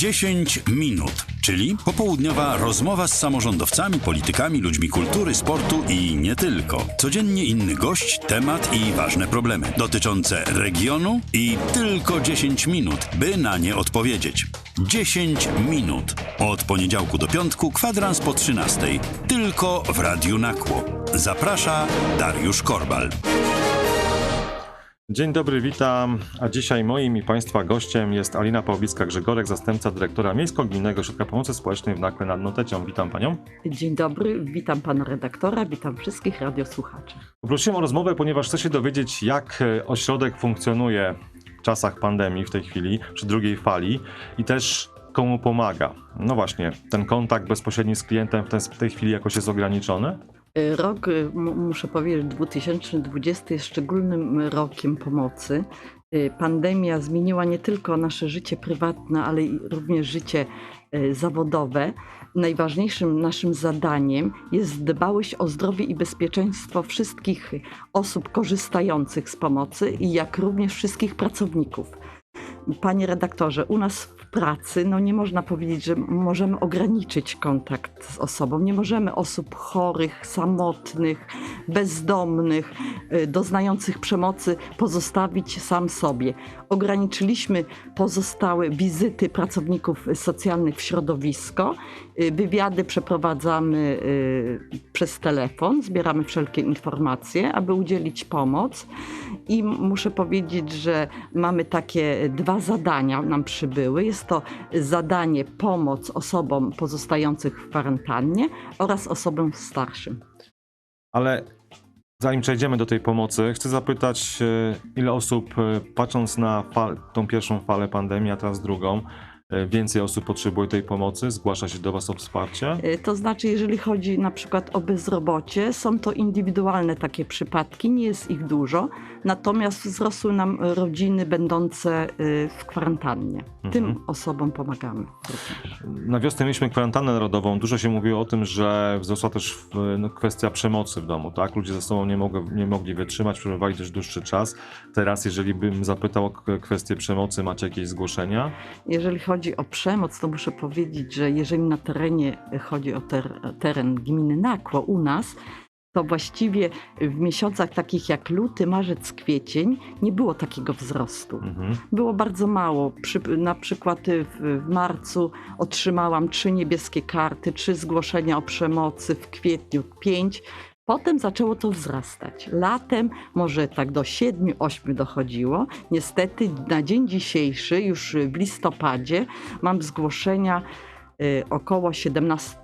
10 minut, czyli popołudniowa rozmowa z samorządowcami, politykami, ludźmi kultury, sportu i nie tylko. Codziennie inny gość, temat i ważne problemy dotyczące regionu i tylko 10 minut, by na nie odpowiedzieć. 10 minut. Od poniedziałku do piątku, kwadrans po 13. Tylko w Radiu Nakło. Zaprasza Dariusz Korbal. Dzień dobry, witam. A dzisiaj moim i Państwa gościem jest Alina Pawłowicka-Grzegorek, zastępca dyrektora Miejsko-Gminnego Ośrodka Pomocy Społecznej w Nakle nad Notecią. Witam Panią. Dzień dobry, witam pana redaktora, witam wszystkich radiosłuchaczy. Poprosiłem o rozmowę, ponieważ chcę się dowiedzieć, jak e, ośrodek funkcjonuje w czasach pandemii w tej chwili, przy drugiej fali i też komu pomaga. No właśnie, ten kontakt bezpośredni z klientem w tej chwili jakoś jest ograniczony? Y, Rok, y, muszę powiedzieć, 2020 jest szczególnym rokiem pomocy. Y, Pandemia zmieniła nie tylko nasze życie prywatne, ale również życie zawodowe. Najważniejszym naszym zadaniem jest dbałość o zdrowie i bezpieczeństwo wszystkich osób korzystających z pomocy jak również wszystkich pracowników. Panie redaktorze, u nas w pracy no nie można powiedzieć, że możemy ograniczyć kontakt z osobą. Nie możemy osób chorych, samotnych, bezdomnych, y, doznających przemocy pozostawić sam sobie. Ograniczyliśmy pozostałe wizyty pracowników socjalnych w środowisko. Y, Wywiady przeprowadzamy y, przez telefon, zbieramy wszelkie informacje, aby udzielić pomoc. I muszę powiedzieć, że mamy takie dwa zadania nam przybyły. Jest to zadanie pomoc osobom pozostających w kwarantannie oraz osobom starszym. Ale zanim przejdziemy do tej pomocy, chcę zapytać, e, ile osób, e, patrząc na fal, tą pierwszą falę pandemii, a teraz drugą, więcej osób potrzebuje tej pomocy, zgłasza się do Was o wsparcie? Y, To znaczy, jeżeli chodzi na przykład o bezrobocie, są to indywidualne takie przypadki, nie jest ich dużo, natomiast wzrosły nam rodziny będące y, w kwarantannie. Tym Mhm. osobom pomagamy. Na wiosnę mieliśmy kwarantannę narodową. Dużo się mówiło o tym, że wzrosła też no, kwestia przemocy w domu, tak? Ludzie ze sobą nie, mogli, nie mogli wytrzymać, przebywali też dłuższy czas. Teraz, jeżeli bym zapytał o kwestię przemocy, macie jakieś zgłoszenia? Jeżeli chodzi o przemoc, to muszę powiedzieć, że jeżeli na terenie chodzi o ter, teren gminy Nakło u nas, to właściwie w miesiącach takich jak luty, marzec, kwiecień nie było takiego wzrostu. Mhm. Było bardzo mało. Przy, na przykład w, w marcu otrzymałam trzy niebieskie karty, trzy zgłoszenia o przemocy, w kwietniu pięć. Potem zaczęło to wzrastać. Latem może tak do siedmiu, ośmiu dochodziło. Niestety na dzień dzisiejszy, już w listopadzie, mam zgłoszenia y, około 17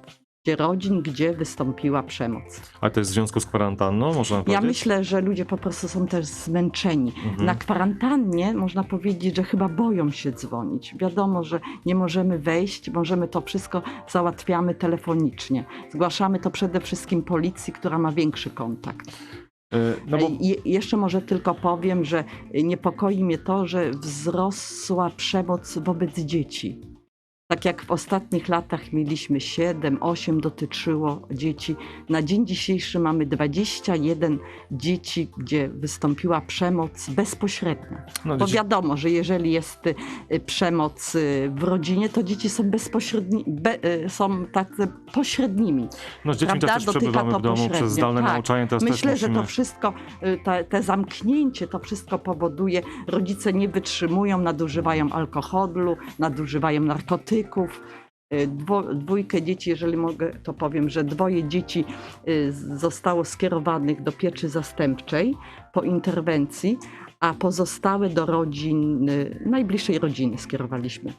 rodzin, gdzie wystąpiła przemoc. Ale to jest w związku z kwarantanną, można Ja powiedzieć? myślę, że ludzie po prostu są też zmęczeni. Mhm. Na kwarantannie można powiedzieć, że chyba boją się dzwonić. Wiadomo, że nie możemy wejść, możemy to wszystko załatwiamy telefonicznie. Zgłaszamy to przede wszystkim policji, która ma większy kontakt. E, No bo Je, jeszcze może tylko powiem, że niepokoi mnie to, że wzrosła przemoc wobec dzieci. Tak jak w ostatnich latach mieliśmy 7, 8 dotyczyło dzieci. Na dzień dzisiejszy mamy 21 dzieci, gdzie wystąpiła przemoc bezpośrednia. no, Bo wiadomo, że jeżeli jest y, przemoc y, w rodzinie, to dzieci są bezpośredni, be, y, są tacy pośrednimi. no z dziećmi też, prawda? też Dotyka przebywamy to w domu pośrednio. przez zdalne Tak. nauczanie. Teraz Myślę, też że musimy... to wszystko, te, te zamknięcie, to wszystko powoduje, rodzice nie wytrzymują, nadużywają alkoholu, nadużywają narkotyków. Dwo, dwójkę dzieci, jeżeli mogę, to powiem, że dwoje dzieci y, zostało skierowanych do pieczy zastępczej po interwencji, a pozostałe do rodzin, najbliższej rodziny skierowaliśmy.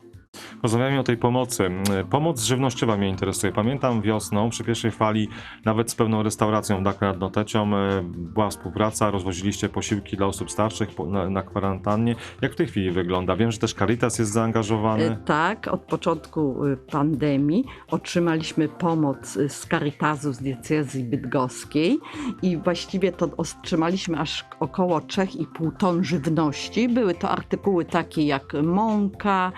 Rozmawiamy o tej pomocy. E, Pomoc żywnościowa mnie interesuje. Pamiętam wiosną, przy pierwszej fali, nawet z pewną restauracją w Dakar nad Notecią e, była współpraca, rozwoziliście posiłki dla osób starszych na, na kwarantannie. Jak w tej chwili wygląda? Wiem, że też Caritas jest E, zaangażowany. Tak, od początku pandemii otrzymaliśmy pomoc z Caritasu z diecezji bydgoskiej i właściwie to otrzymaliśmy aż około 3,5 ton żywności. Były to artykuły takie jak mąka,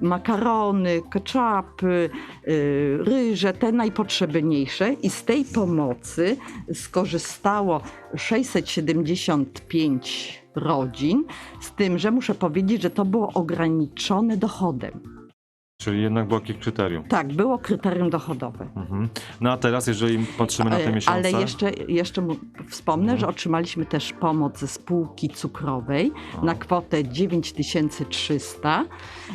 makarony, ketchupy, y, ryże, te najpotrzebniejsze i z tej pomocy skorzystało 675 rodzin, z tym, że muszę powiedzieć, że to było ograniczone dochodem. Czyli jednak było jakieś kryterium. Tak, było kryterium dochodowe. Mhm. No a teraz, jeżeli patrzymy na te E, miesiące... Ale jeszcze, jeszcze wspomnę, Mhm. że otrzymaliśmy też pomoc ze spółki cukrowej O. na kwotę 9300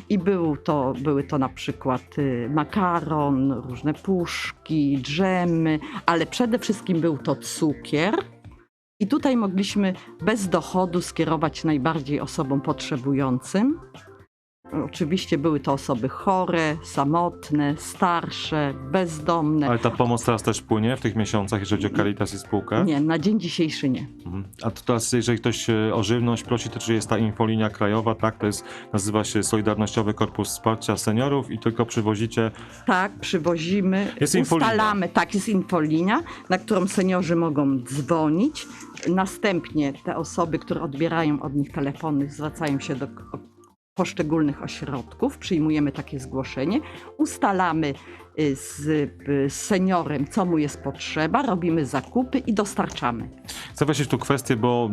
i był to, były to na przykład y, makaron, różne puszki, dżemy, ale przede wszystkim był to cukier. I tutaj mogliśmy bez dochodu skierować najbardziej osobom potrzebującym. Oczywiście były to osoby chore, samotne, starsze, bezdomne. Ale ta pomoc teraz też płynie w tych miesiącach, jeżeli chodzi o Caritas i spółkę? Nie, na dzień dzisiejszy nie. Mhm. A to teraz, jeżeli ktoś e, o żywność prosi, to czy jest ta infolinia krajowa, tak? To jest, nazywa się Solidarnościowy Korpus Wsparcia Seniorów i tylko przywozicie... Tak, przywozimy, Jest infolinia. ustalamy, tak, jest infolinia, na którą seniorzy mogą dzwonić. Następnie te osoby, które odbierają od nich telefony, zwracają się do poszczególnych ośrodków, przyjmujemy takie zgłoszenie, ustalamy z, y, z seniorem, co mu jest potrzeba, robimy zakupy i dostarczamy. Chcę wejść tu kwestię, bo...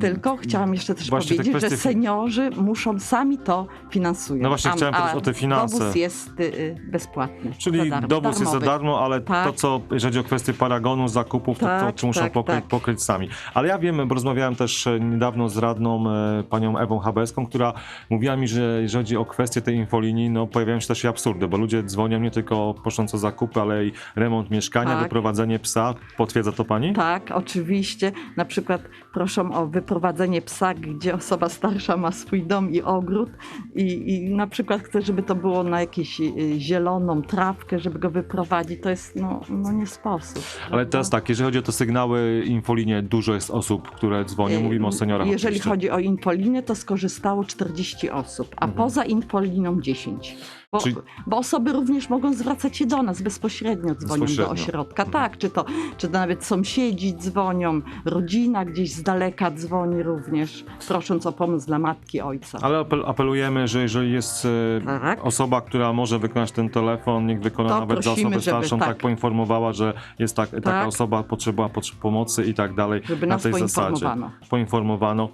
Tylko chciałam jeszcze też te powiedzieć, że kwestie- seniorzy muszą sami to finansują. No właśnie chciałem powiedzieć o te finanse. Dowóz jest y, y, bezpłatny. Czyli za darmo, dowóz jest za darmowy. darmo, ale Tak. to, co jeżeli chodzi o kwestię paragonu, zakupów, to, to, Tak, to muszą tak, pokryć, tak. pokryć sami. Ale ja wiem, bo rozmawiałem też e, niedawno z radną e, panią Ewą Habeską, która mówiła mi, że jeżeli chodzi o kwestię tej infolinii, no pojawiają się też i absurdy, bo ludzie dzwonią nie tylko prosząc o zakupy, ale i remont mieszkania, Tak. wyprowadzenie psa. Potwierdza to pani? Tak, oczywiście. Na przykład proszą o wyprowadzenie psa, gdzie osoba starsza ma swój dom i ogród i, i na przykład chce, żeby to było na jakąś y, zieloną trawkę, żeby go wyprowadzić. To jest no, no nie sposób. Ale prawda? teraz tak, jeżeli chodzi o te sygnały infolinie, dużo jest osób, które dzwonią, Y, mówimy o seniorach Jeżeli oczywiście. chodzi o infolinię, to skorzystało 40 osób, a Mhm. poza infoliną 10. Bo, Czyli- bo osoby również mogą zwracać się do nas bezpośrednio, dzwonią Bezpośrednio. do ośrodka. Mhm. Tak, czy to, czy to nawet sąsiedzi dzwonią, rodzina gdzieś z daleka dzwoni również, prosząc o pomoc dla matki, ojca. Ale apel, apelujemy, że jeżeli jest e, Tak. osoba, która może wykonać ten telefon, niech wykona To nawet za osobę żeby starszą, tak. tak. poinformowała, że jest tak, taka Tak. osoba potrzebowała potrze- pomocy i tak dalej. Żeby na nas tej zasadzie. poinformowano. Poinformowano.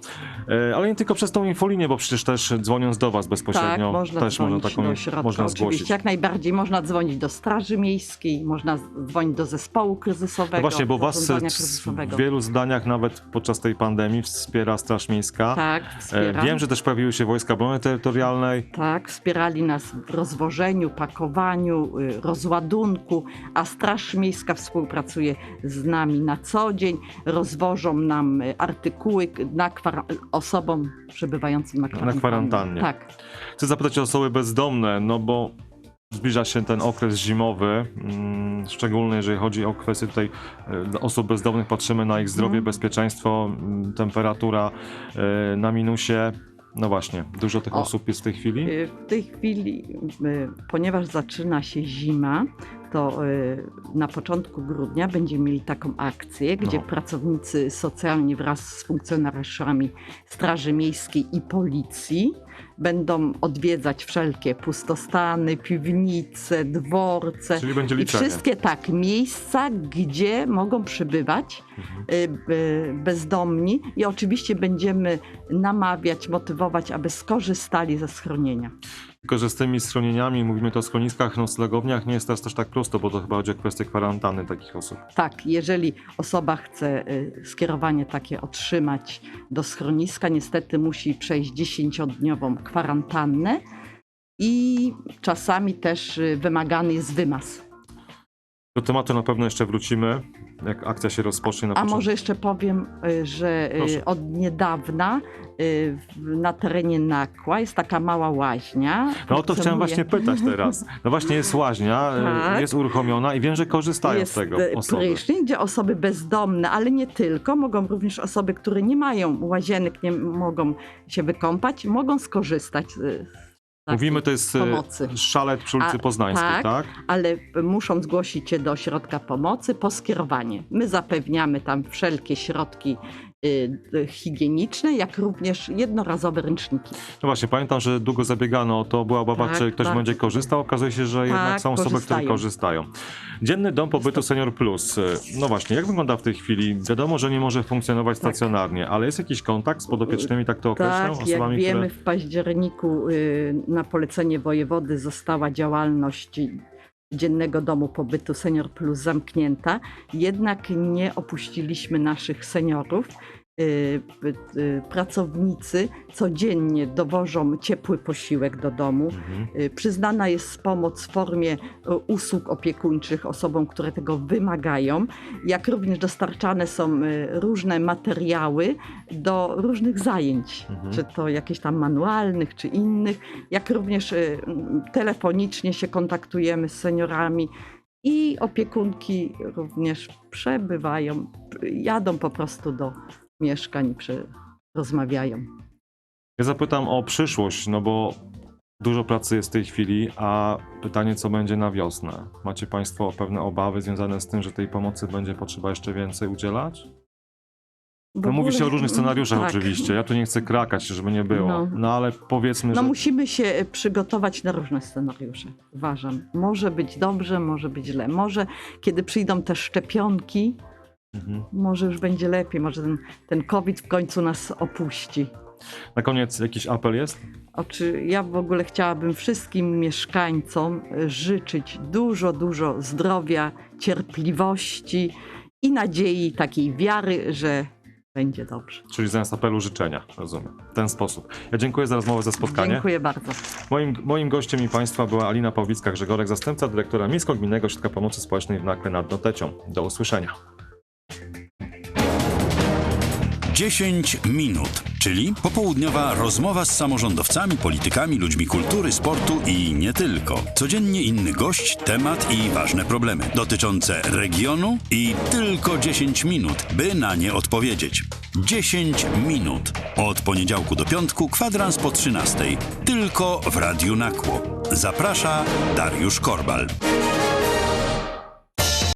E, ale nie tylko przez tą infolinię, bo przecież też dzwoniąc do was Tak, bezpośrednio, można też można taką można oczywiście, zgłosić. jak najbardziej. Można dzwonić do Straży Miejskiej, można dzwonić do zespołu kryzysowego, No właśnie, bo was w wielu zdaniach, nawet podczas tej pandemii, wspiera Straż Miejska. Tak, E, wspieram. Wiem, że też pojawiły się wojska obrony terytorialnej. Tak, wspierali nas w rozwożeniu, pakowaniu, y, rozładunku, a Straż Miejska współpracuje z nami na co dzień. Rozwożą nam y, artykuły na kwar- osobom przebywającym na kwarantannie. kwarantannie. Tak. Chcę zapytać o osoby bezdomne, no bo zbliża się ten okres zimowy, mm, szczególnie jeżeli chodzi o kwestie tutaj e, osób bezdomnych, patrzymy na ich zdrowie, Mhm. bezpieczeństwo, mm, temperatura e, na minusie. No właśnie, dużo tych O. osób jest w tej chwili. Y, W tej chwili, ponieważ zaczyna się zima, to na początku grudnia będziemy mieli taką akcję, gdzie No. pracownicy socjalni wraz z funkcjonariuszami Straży Miejskiej i Policji będą odwiedzać wszelkie pustostany, piwnice, dworce. Czyli będzie I liczenie. wszystkie tak miejsca, gdzie mogą przybywać Mhm. y, y, bezdomni i oczywiście będziemy namawiać, motywować, aby skorzystali ze schronienia. Tylko, że z tymi schronieniami, mówimy to o schroniskach, noclegowniach, nie jest teraz też tak prosto, bo to chyba chodzi o kwestię kwarantanny takich osób. Tak, jeżeli osoba chce y, skierowanie takie otrzymać do schroniska, niestety musi przejść 10-dniową kwarantannę i czasami też y, wymagany jest wymaz. Do tematu na pewno jeszcze wrócimy, jak akcja się rozpocznie na A początku. może jeszcze powiem, y, że y, Proszę. od niedawna y, na terenie Nakła jest taka mała łaźnia. No o to chciałem właśnie pytać teraz. No właśnie jest łaźnia, Tak. jest uruchomiona i wiem, że korzystają jest z tego osoby. prysznic, gdzie osoby bezdomne, ale nie tylko, mogą również osoby, które nie mają łazienek, nie mogą się wykąpać, mogą skorzystać z Mówimy, to jest e, pomocy. szalet przy ulicy A, Poznańskiej, tak? tak. Ale muszą zgłosić się do ośrodka pomocy po skierowanie. My zapewniamy tam wszelkie środki higieniczne, jak również jednorazowe ręczniki. No właśnie, pamiętam, że długo zabiegano o to, była obawa, Tak, czy ktoś tak. będzie korzystał. Okazuje się, że jednak Tak, są osoby, które korzystają. korzystają. Dzienny Dom Pobytu Senior Plus. No właśnie, jak wygląda w tej chwili? Wiadomo, że nie może funkcjonować Tak. stacjonarnie, ale jest jakiś kontakt z podopiecznymi, tak to określą, Tak, jak osobami, wiemy, które... w październiku y, na polecenie wojewody została działalność Dziennego Domu Pobytu Senior Plus zamknięta, jednak nie opuściliśmy naszych seniorów. Y, y, Pracownicy codziennie dowożą ciepły posiłek do domu. Mhm. Y, Przyznana jest pomoc w formie usług opiekuńczych osobom, które tego wymagają, jak również dostarczane są różne materiały do różnych zajęć, Mhm. czy to jakichś tam manualnych, czy innych, jak również telefonicznie się kontaktujemy z seniorami i opiekunki również przebywają, jadą po prostu do mieszkań, przy, rozmawiają. Ja zapytam o przyszłość, no bo dużo pracy jest w tej chwili, a pytanie, co będzie na wiosnę? Macie Państwo pewne obawy związane z tym, że tej pomocy będzie potrzeba jeszcze więcej udzielać? No mówi się o różnych scenariuszach tak. oczywiście, ja tu nie chcę krakać, żeby nie było, no, No. ale powiedzmy, No że... musimy się przygotować na różne scenariusze, uważam. Może być dobrze, może być źle. Może kiedy przyjdą te szczepionki, Mhm. może już będzie lepiej, może ten, ten COVID w końcu nas opuści. Na koniec jakiś apel jest? Oczy, ja w ogóle chciałabym wszystkim mieszkańcom życzyć dużo, dużo zdrowia, cierpliwości i nadziei, takiej wiary, że będzie dobrze. Czyli zamiast apelu życzenia, rozumiem. W ten sposób. Ja dziękuję za rozmowę, za spotkanie. Dziękuję bardzo. Moim, moim gościem i Państwa była Alina Pawlicka-Grzegorek, zastępca dyrektora Miejsko-Gminnego Ośrodka Pomocy Społecznej w Nakle nad Notecią. Do usłyszenia. 10 minut, czyli popołudniowa rozmowa z samorządowcami, politykami, ludźmi kultury, sportu i nie tylko. Codziennie inny gość, temat i ważne problemy dotyczące regionu i tylko 10 minut, by na nie odpowiedzieć. 10 minut. Od poniedziałku do piątku, kwadrans po 13. Tylko w Radiu Nakło. Zaprasza Dariusz Korbal.